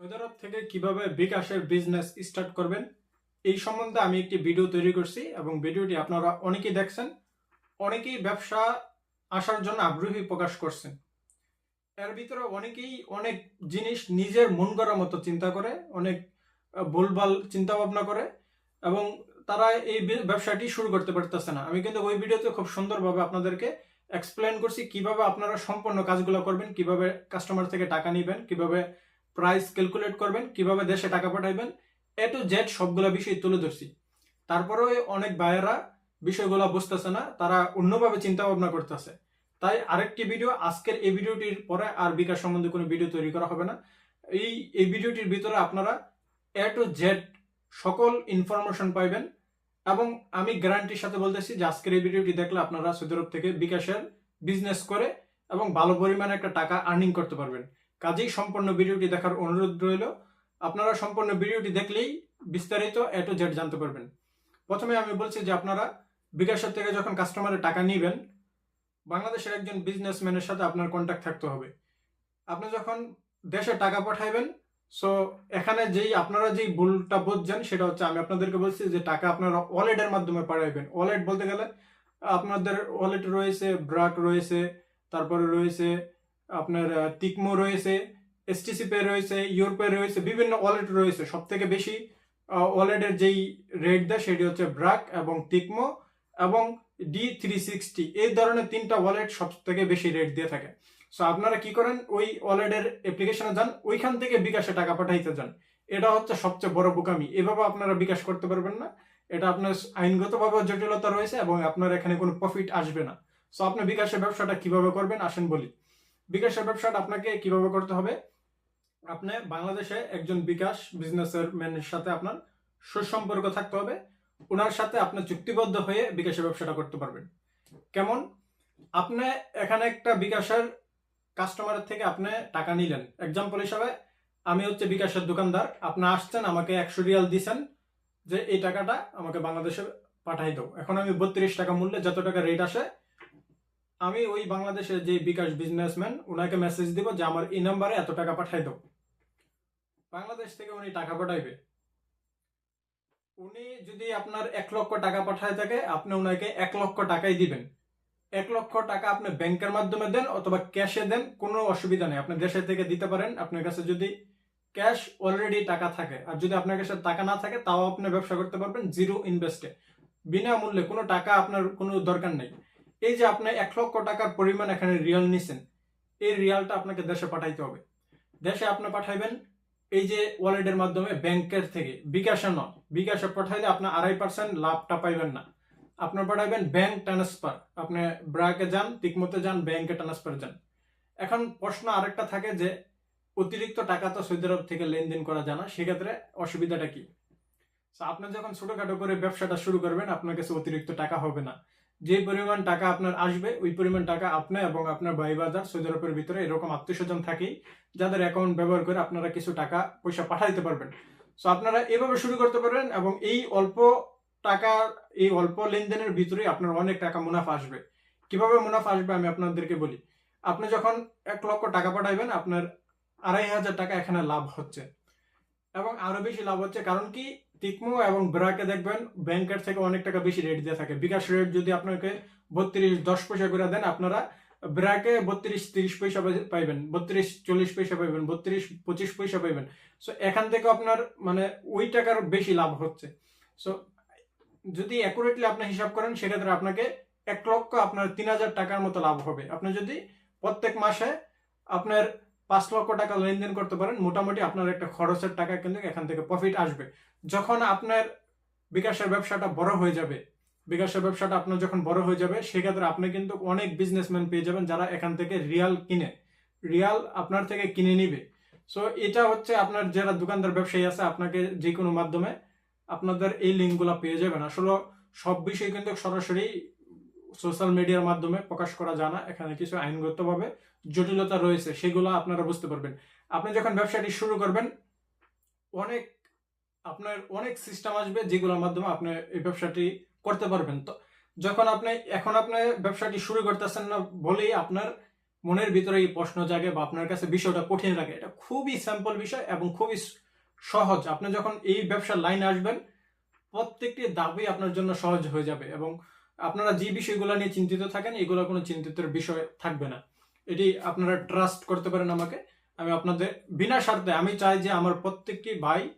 Saudi থেকে কীভাবে বিকাশের বিজনেস স্টার্ট করবেন, এই সম্বন্ধে আমি একটি ভিডিও তৈরি করছি এবং ভিডিওটি আপনারা অনেকেই দেখছেন। অনেকেই ব্যবসা আসার জন্য আগ্রহী প্রকাশ করছেন। এর ভিতরে অনেকেই অনেক জিনিস নিজের মন করার মতো চিন্তা করে, অনেক ভুলভাল চিন্তা ভাবনা করে এবং তারা এই ব্যবসাটি শুরু করতে পারতেছে না। আমি কিন্তু ওই ভিডিওতে খুব সুন্দরভাবে আপনাদেরকে এক্সপ্লেন করছি কীভাবে আপনারা সম্পূর্ণ কাজগুলো করবেন, কীভাবে কাস্টমার থেকে টাকা নেবেন, কীভাবে প্রাইস ক্যালকুলেট করবেন, কীভাবে দেশে টাকা পাঠাইবেন এ টু জেড সবগুলো বিষয় তুলে ধরছি। তারপরেও অনেক ভাইয়েরা বিষয়গুলো বুঝতেছে না, তারা অন্যভাবে চিন্তা ভাবনা করতেছে। তাই আরেকটি ভিডিও আজকের এই ভিডিওটির পরে আর বিকাশ সম্বন্ধে কোনো ভিডিও তৈরি করা হবে না। এই এই ভিডিওটির ভিতরে আপনারা এ টু জেড সকল ইনফরমেশন পাইবেন এবং আমি গ্যারান্টির সাথে বলতেছি যে আজকের এই ভিডিওটি দেখলে আপনারা সৌদি আরব থেকে বিকাশের বিজনেস করে এবং ভালো পরিমাণে একটা টাকা আর্নিং করতে পারবেন। কাজেই সম্পূর্ণ ভিডিওটি দেখার অনুরোধ রইল। আপনারা সম্পূর্ণ ভিডিওটি দেখলেই বিস্তারিত এ টু জেড জানতে পারবেন। প্রথমে আমি বলছি যে আপনারা বিকাশের থেকে যখন কাস্টমারের টাকা নেবেন, বাংলাদেশের একজন বিজনেসম্যানের সাথে আপনার কন্ট্যাক্ট থাকতে হবে। আপনি যখন দেশে টাকা পাঠাইবেন সো এখানে যেই আপনারা যেই ভুলটা বুঝছেন, সেটা হচ্ছে আমি আপনাদেরকে বলছি যে টাকা আপনারা ওয়ালেটের মাধ্যমে পাঠাইবেন। ওয়ালেট বলতে গেলে আপনাদের ওয়ালেট রয়েছে ব্রাক রয়েছে, তারপরে রয়েছে আপনার তিকমো রয়েছে এসটিসি পে রয়েছে ইউরোপে রয়েছে, বিভিন্ন ওয়ালেট রয়েছে। সব থেকে বেশি ওয়ালেটের যেই রেট দেয় সেটি হচ্ছে ব্রাক এবং তিকমো এবং ডি থ্রি সিক্সটি এই ধরনের তিনটা ওয়ালেট সব থেকে বেশি রেট দিয়ে থাকে। সো আপনারা কি করেন? ওই ওয়ালেটের অ্যাপ্লিকেশনে যান, ওইখান থেকে বিকাশে টাকা পাঠাইতে যান। এটা হচ্ছে সবচেয়ে বড় বোকামি। এভাবে আপনারা বিকাশ করতে পারবেন না। এটা আপনার আইনগতভাবে জটিলতা রয়েছে এবং আপনার এখানে কোনো প্রফিট আসবে না। সো আপনি বিকাশের ব্যবসাটা কীভাবে করবেন? আসেন বলি। বিকাশের ব্যবসাটা আপনাকে কীভাবে করতে হবে? আপনি বাংলাদেশে একজন বিকাশ বিজনেসের ম্যানের সাথে আপনার সুসম্পর্ক থাকতে হবে। ওনার সাথে আপনি চুক্তিবদ্ধ হয়ে বিকাশের ব্যবসাটা করতে পারবেন। কেমন? আপনি এখানে একটা বিকাশের কাস্টমারের থেকে আপনি টাকা নিলেন। এক্সাম্পল হিসাবে, আমি হচ্ছে বিকাশের দোকানদার। আপনি আসছেন, আমাকে একশো রিয়াল দিছেন যে এই টাকাটা আমাকে বাংলাদেশে পাঠাই দাও। এখন আমি বত্রিশ টাকা মূল্যে যত টাকা রেট আসে আমি ওই বাংলাদেশের যে বিকাশ বিজনেসম্যান ওনাকে মেসেজ দিব যে আমার এই নাম্বারে এত টাকা পাঠাই দাও। বাংলাদেশ থেকে উনি টাকা পাঠাইবে। উনি যদি আপনার এক লক্ষ টাকা পাঠায় থাকে, আপনি ওনাকে এক লক্ষ টাকাই দিবেন। এক লক্ষ টাকা আপনি ব্যাংকের মাধ্যমে দেন অথবা ক্যাশে দেন, কোনো অসুবিধা নেই। আপনি দেশে থেকে দিতে পারেন। আপনার কাছে যদি ক্যাশ অলরেডি টাকা থাকে, আর যদি আপনার কাছে টাকা না থাকে, তাও আপনি ব্যবসা করতে পারবেন জিরো ইনভেস্টে বিনামূল্যে কোনো টাকা আপনার কোনো দরকার নেই। এই যে আপনি এক লক্ষ টাকার পরিমাণ এখানে রিয়াল নিছেন, এই রিয়ালটা আপনাকে দেশে পাঠাইতে হবে। দেশে আপনি পাঠাইবেন, এই যে ওয়ালেটের মাধ্যমে ব্যাংকের থেকে, বিকাশে নয়, বিকাশে পাঠাইলে আপনি আড়াই পার্সেন্ট লাভটা পাইবেন না। আপনার পাঠাইবেন ব্যাংক ট্রান্সফার আপনি ব্রাকে যান তিকমতে যান, ব্যাংকে ট্রান্সফার যান। এখন প্রশ্ন আরেকটা থাকে যে, অতিরিক্ত টাকা তো সৌদি আরব থেকে লেনদেন করা যায় না, সেক্ষেত্রে অসুবিধাটা কি? আপনি যখন ছোটখাটো করে ব্যবসাটা শুরু করবেন, আপনার কাছে অতিরিক্ত টাকা হবে না। যে পরিমাণ টাকা আপনার আসবে, ওই পরিমাণ টাকা আপনি এবং আপনার ভাই বাজার সৌদি আরবের ভিতরে এরকম আত্মীয় স্বজন থাকেই, যাদের অ্যাকাউন্ট ব্যবহার করে আপনারা কিছু টাকা, পয়সা পাঠাইতে পারবেন। সো আপনারা এভাবে শুরু করতে পারবেন এবং এই অল্প টাকা, এই অল্প লেনদেনের ভিতরে আপনার অনেক টাকা মুনাফা আসবে। কীভাবে মুনাফা আসবে আমি আপনাদেরকে বলি। আপনি যখন এক লক্ষ টাকা পাঠাইবেন, আপনার আড়াই হাজার টাকা এখানে লাভ হচ্ছে। এবং আরও বেশি লাভ হচ্ছে, কারণ কি টিকমো এবং ব্রাকে দেখবেন ব্যাংকের থেকে অনেক টাকা বেশি রেট দিয়ে থাকে। বিকাশ রেট যদি আপনাকে বত্রিশ, দশ পয়সা করে দেন, আপনারা ব্রাকে বত্রিশ, তিরিশ পয়সা পাইবেন, বত্রিশ, চল্লিশ পয়সা পাইবেন, বত্রিশ, পঁচিশ পয়সা পাইবেন। সো এখান থেকে আপনার মানে ওই টাকার বেশি লাভ হচ্ছে। সো যদি অ্যাকুরেটলি আপনি হিসাব করেন, সেক্ষেত্রে আপনাকে এক লক্ষ আপনার তিন হাজার টাকার মতো লাভ হবে। আপনি যদি প্রত্যেক মাসে আপনার পাঁচ লক্ষ টাকা লেনদেন করতে পারেন, মোটামুটি আপনার একটা খরচের টাকা কিন্তু এখান থেকে প্রফিট আসবে। যখন আপনার বিকাশের ব্যবসাটা বড় হয়ে যাবে, বিকাশের ব্যবসাটা আপনার যখন বড় হয়ে যাবে, সেক্ষেত্রে আপনি কিন্তু অনেক বিজনেসম্যান পেয়ে যাবেন যারা এখান থেকে রিয়াল কিনে রিয়াল আপনার থেকে কিনে নিবে। সো এটা হচ্ছে আপনার যারা দোকানদার ব্যবসায়ী আছে, আপনাকে যে কোনো মাধ্যমে আপনাদের এই লিঙ্কগুলো পেয়ে যাবেন। আসলে সব বিষয় কিন্তু সরাসরি সোশ্যাল মিডিয়ার মাধ্যমে প্রকাশ করা যায় না, এখানে কিছু আইনগতভাবে জটিলতা রয়েছে, সেগুলো আপনারা বুঝতে পারবেন। আপনি যখন ব্যবসাটি শুরু করবেন, অনেক আপনার অনেক সিস্টেম আসবে যেগুলোর মাধ্যমে আপনি এই ব্যবসাটি করতে পারবেন। তো যখন আপনি, এখন আপনি ব্যবসাটি শুরু করতেছেন না বলেই আপনার মনের ভিতরে এই প্রশ্ন জাগে বা আপনার কাছে বিষয়টা কঠিন লাগে। এটা খুবই স্যাম্পল বিষয় এবং খুবই সহজ। আপনি যখন এই ব্যবসার লাইনে আসবেন, প্রত্যেকটি দাবি আপনার জন্য সহজ হয়ে যাবে এবং আপনারা যে বিষয়গুলো নিয়ে চিন্তিত থাকেন, এগুলো কোনো চিন্তিতের বিষয় থাকবে না। এটি আপনারা ট্রাস্ট করতে পারেন আমাকে। আমি আপনাদের বিনা স্বার্থে আমি চাই যে আমার প্রত্যেকটি ভাই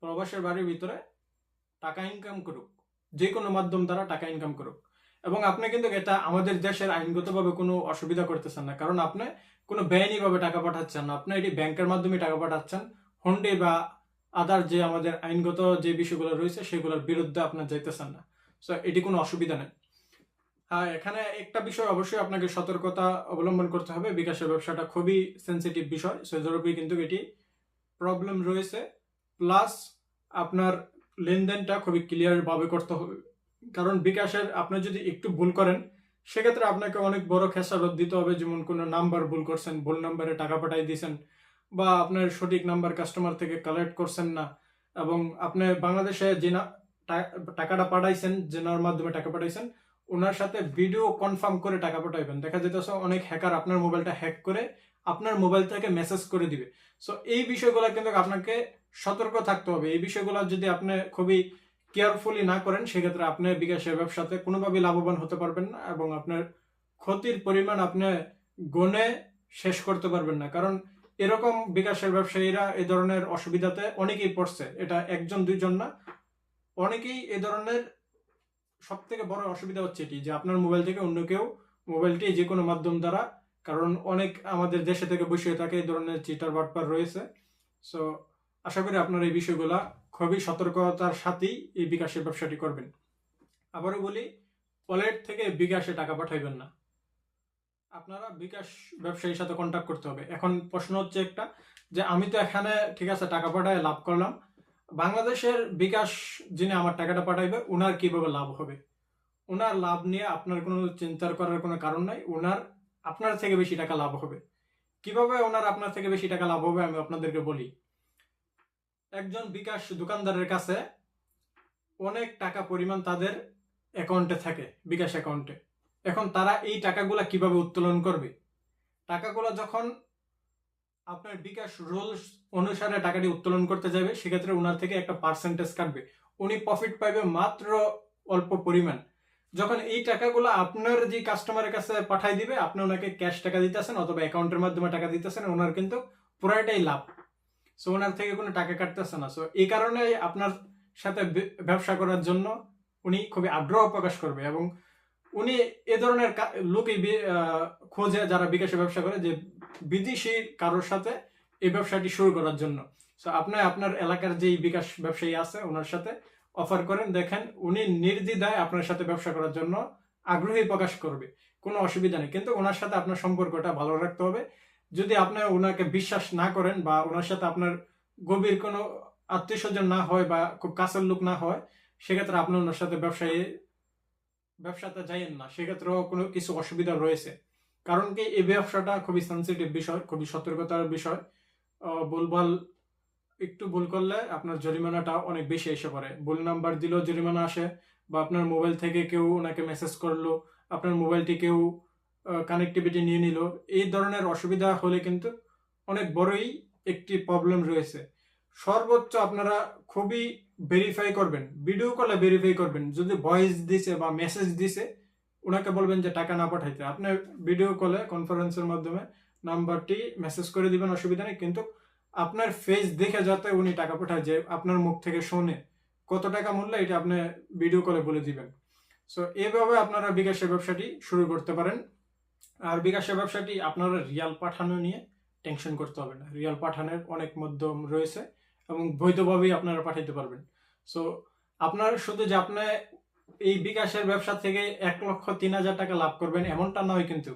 প্রবাসের বাড়ির ভিতরে টাকা ইনকাম করুক। যে কোনো মাধ্যম দ্বারা টাকা ইনকাম করুক। এবং আপনি কিন্তু এটা আমাদের দেশের আইনগতভাবে কোনো অসুবিধা করতেছেন না। কারণ আপনি কোনো বেআইনিভাবে টাকা পাঠাচ্ছেন না। আপনি এটি ব্যাংকের মাধ্যমে টাকা পাঠাচ্ছেন। হন্ডে বা আদার যে আমাদের আইনগত যে বিষয়গুলো রয়েছে, সেগুলোর বিরুদ্ধে আপনার যাইতেছেন না। সো এটি কোনো অসুবিধা নেই। এখানে একটা বিষয় অবশ্যই আপনাকে সতর্কতা অবলম্বন করতে হবে। বিকাশের ব্যবসাটা খুবই সেন্সিটিভ বিষয় সেজরবি কিন্তু এটি প্রবলেম রয়েছে প্লাস আপনার লেনদেনটা খুবই ক্লিয়ার ভাবে করতে হবে। কারণ বিকাশের আপনি যদি একটু ভুল করেন, সেক্ষেত্রে আপনাকে অনেক বড় খেসারত দিতে হবে, যেমন কোনো নাম্বার ভুল করছেন, ভুল নাম্বারে টাকা পাঠাই দিয়েছেন, বা আপনার সঠিক নাম্বার কাস্টমার থেকে কালেক্ট করছেন না, এবং আপনি বাংলাদেশে যে টাকাটা পাঠাইছেন জেনার মাধ্যমে টাকা পাঠাইছেন ওনার সাথে ভিডিও কনফার্ম করে টাকা পাঠাইবেন। দেখা যেতেছে অনেক হ্যাকার আপনার মোবাইলটা হ্যাক করে আপনার মোবাইল থেকে মেসেজ করে দিবে। সো এই বিষয়গুলো কিন্তু আপনাকে সতর্ক থাকতে হবে। এই বিষয়গুলো যদি আপনি খুবই কেয়ারফুলি না করেন, সেক্ষেত্রে আপনি বিকাশের ব্যবসাতে কোনোভাবেই লাভবান হতে পারবেন না এবং আপনার ক্ষতির পরিমাণ আপনি গনে শেষ করতে পারবেন না। কারণ এরকম বিকাশের ব্যবসায়ীরা এই ধরনের অসুবিধাতে অনেকেই পড়ছে। এটা একজন, দুইজন না। অনেকেই এ ধরনের সব থেকে বড় অসুবিধা হচ্ছে এটি, যে আপনার মোবাইল থেকে অন্য কেউ মোবাইলটি যে কোনো মাধ্যম দ্বারা, কারণ অনেক আমাদের দেশে থেকে বসে থাকে এই ধরনের চিটার বাটপার রয়েছে। সো আশা করি আপনার এই বিষয়গুলা খুবই সতর্কতার সাথেই এই বিকাশের ব্যবসাটি করবেন। আবারও বলি ওয়ালেট থেকে বিকাশে টাকা পাঠাইবেন না। আপনারা বিকাশ ব্যবসায়ীর সাথে কন্ট্যাক্ট করতে হবে। এখন প্রশ্ন হচ্ছে একটা, যে আমি তো এখানে ঠিক আছে টাকা পাঠায়, লাভ করলাম বাংলাদেশের বিকাশ যিনি আমার টাকাটা পাঠাইবে ওনার কীভাবে লাভ হবে? ওনার লাভ নিয়ে আপনার কোনো চিন্তার করার কোনো কারণ নাই। ওনার আপনার থেকে বেশি টাকা লাভ হবে। কীভাবে ওনার আপনার থেকে বেশি টাকা লাভ হবে আমি আপনাদেরকে বলি। একজন বিকাশ দোকানদারের কাছে অনেক টাকা পরিমাণ তাদের অ্যাকাউন্টে থাকে, বিকাশ অ্যাকাউন্টে। এখন তারা এই টাকাগুলা কীভাবে উত্তোলন করবে? টাকাগুলো যখন আপনার বিকাশ রুলস অনুসারে টাকাটি উত্তোলন করতে যাবে সেক্ষেত্রে ওনার থেকে একটা পার্সেন্টেজ কাটবে। উনি প্রফিট পাইবে মাত্র অল্প পরিমাণ। যখন এই টাকাগুলো আপনার যে কাস্টমারের কাছে পাঠাই দিবে, আপনি ওনাকে ক্যাশ টাকা দিতেছেন অথবা অ্যাকাউন্টের মাধ্যমে টাকা দিতেছেন, ওনার কিন্তু পুরাটাই লাভ। সো ওনার থেকে কোনো টাকা কাটতেছে না। সো এই কারণে আপনার সাথে ব্যবসা করার জন্য উনি খুবই আগ্রহ প্রকাশ করবে এবং উনি এ ধরনের লোকই খোঁজে যারা বিকাশে ব্যবসা করে যে বিদেশি কারোর সাথে এই ব্যবসাটি শুরু করার জন্য। সো আপনি আপনার এলাকার যেই বিকাশ ব্যবসায়ী আছে, ওনার সাথে অফার করেন, দেখেন উনি নির্দ্বিধায় আপনার সাথে ব্যবসা করার জন্য আগ্রহী প্রকাশ করবে। কোনো অসুবিধা নেই। কিন্তু ওনার সাথে আপনার সম্পর্কটা ভালো রাখতে হবে। যদি আপনি ওনাকে বিশ্বাস না করেন বা ওনার সাথে আপনার গভীর কোনো আত্মীয় স্বজন না হয় বা খুব কাছের লোক না হয়, সেক্ষেত্রে আপনি ওনার সাথে ব্যবসায়ী, ব্যবসাতে যাইয়েন না। সেক্ষেত্রেও কোনো কিছু অসুবিধা রয়েছে। কারণ কি এই ব্যবসাটা খুবই সেন্সিটিভ বিষয়, খুবই সতর্কতার বিষয়। ভুলভাল একটু ভুল করলে আপনার জরিমানাটা অনেক বেশি এসে পড়ে। ভুল নাম্বার দিলেও জরিমানা আসে বা আপনার মোবাইল থেকে কেউ ওনাকে মেসেজ করল, আপনার মোবাইলটি কেউ কানেক্টিভিটি নিয়ে নিল। এই ধরনের অসুবিধা হলে কিন্তু অনেক বড়ই একটি প্রবলেম রয়েছে। সর্বোচ্চ আপনারা খুবই ভেরিফাই করবেন ভিডিও কলে ভেরিফাই করবেন। যদি ভয়েস দিছে বা মেসেজ দিছে ওনাকে বলবেন যে টাকা না পাঠাইতে। আপনি ভিডিও কলে কনফারেন্সের মাধ্যমে নাম্বারটি মেসেজ করে দিবেন, অসুবিধা নেই। কিন্তু আপনার ফেস দেখে যাতে উনি টাকা পাঠায় যে আপনার মুখ থেকে শোনে কত টাকা মূল্য, এটা আপনি ভিডিও কলে বলে দিবেন। সো এইভাবে আপনারা বিকাশের ব্যবসাটি শুরু করতে পারেন। আর বিকাশের ব্যবসাটি আপনারা রিয়াল পাঠানো নিয়ে টেনশন করতে হবে না। রিয়াল পাঠানোর অনেক মাধ্যম রয়েছে এবং বৈধভাবেই আপনারা পাঠাইতে পারবেন। সো আপনার শুধু যে আপনি এই বিকাশের ব্যবসা থেকে এক লক্ষ তিন হাজার টাকা লাভ করবেন, এমনটা নয় কিন্তু।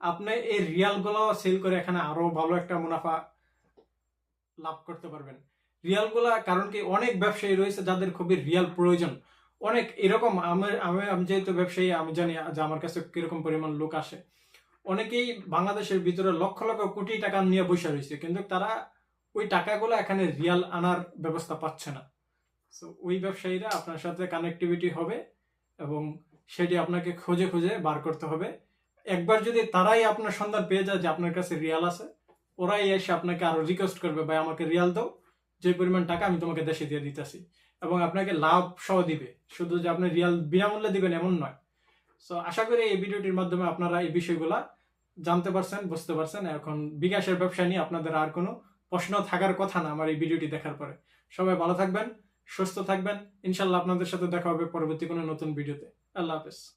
আপনি এই রিয়ালগুলো সেল করে এখানে আরও ভালো একটা মুনাফা লাভ করতে পারবেন। রিয়ালগুলা, কারণ কি, অনেক ব্যবসায়ী রয়েছে যাদের খুবই রিয়াল প্রয়োজন। অনেক এরকম, আমি আমি যেহেতু ব্যবসায়ী, আমি জানি যে আমার কাছে কীরকম পরিমাণ লোক আসে। অনেকেই বাংলাদেশের ভিতরে লক্ষ লক্ষ কোটি টাকা নিয়ে বসে রয়েছে, কিন্তু তারা ওই টাকাগুলো এখানে রিয়াল আনার ব্যবস্থা পাচ্ছে না। সো ওই ব্যবসায়ীরা আপনার সাথে কানেক্টিভিটি হবে। এবং সেটি আপনাকে খুঁজে খুঁজে বার করতে হবে। একবার যদি তারাই আপনার সন্ধান পেয়ে যায় যে আপনার কাছে রিয়াল আছে, ওরাই এসে আপনাকে আরও রিকোয়েস্ট করবে, ভাই, আমাকে রিয়াল দাও, যে পরিমাণ টাকা আমি তোমাকে দেশে দিয়ে দিতেছি। এবং আপনাকে লাভ সহ দিবে। শুধু যে আপনি রিয়াল বিনামূল্যে দিবেন এমন নয়। সো আশা করি এই ভিডিওটির মাধ্যমে আপনারা এই বিষয়গুলা জানতে পারছেন, বুঝতে পারছেন। এখন বিকাশের ব্যবসা নিয়ে আপনাদের আর কোনো প্রশ্ন থাকার কথা না আমার এই ভিডিওটি দেখার পরে। সবাই ভালো থাকবেন। সুস্থ থাকবেন। ইনশাল্লাহ আপনাদের সাথে দেখা হবে পরবর্তী কোনো নতুন ভিডিওতে। আল্লাহ হাফেজ।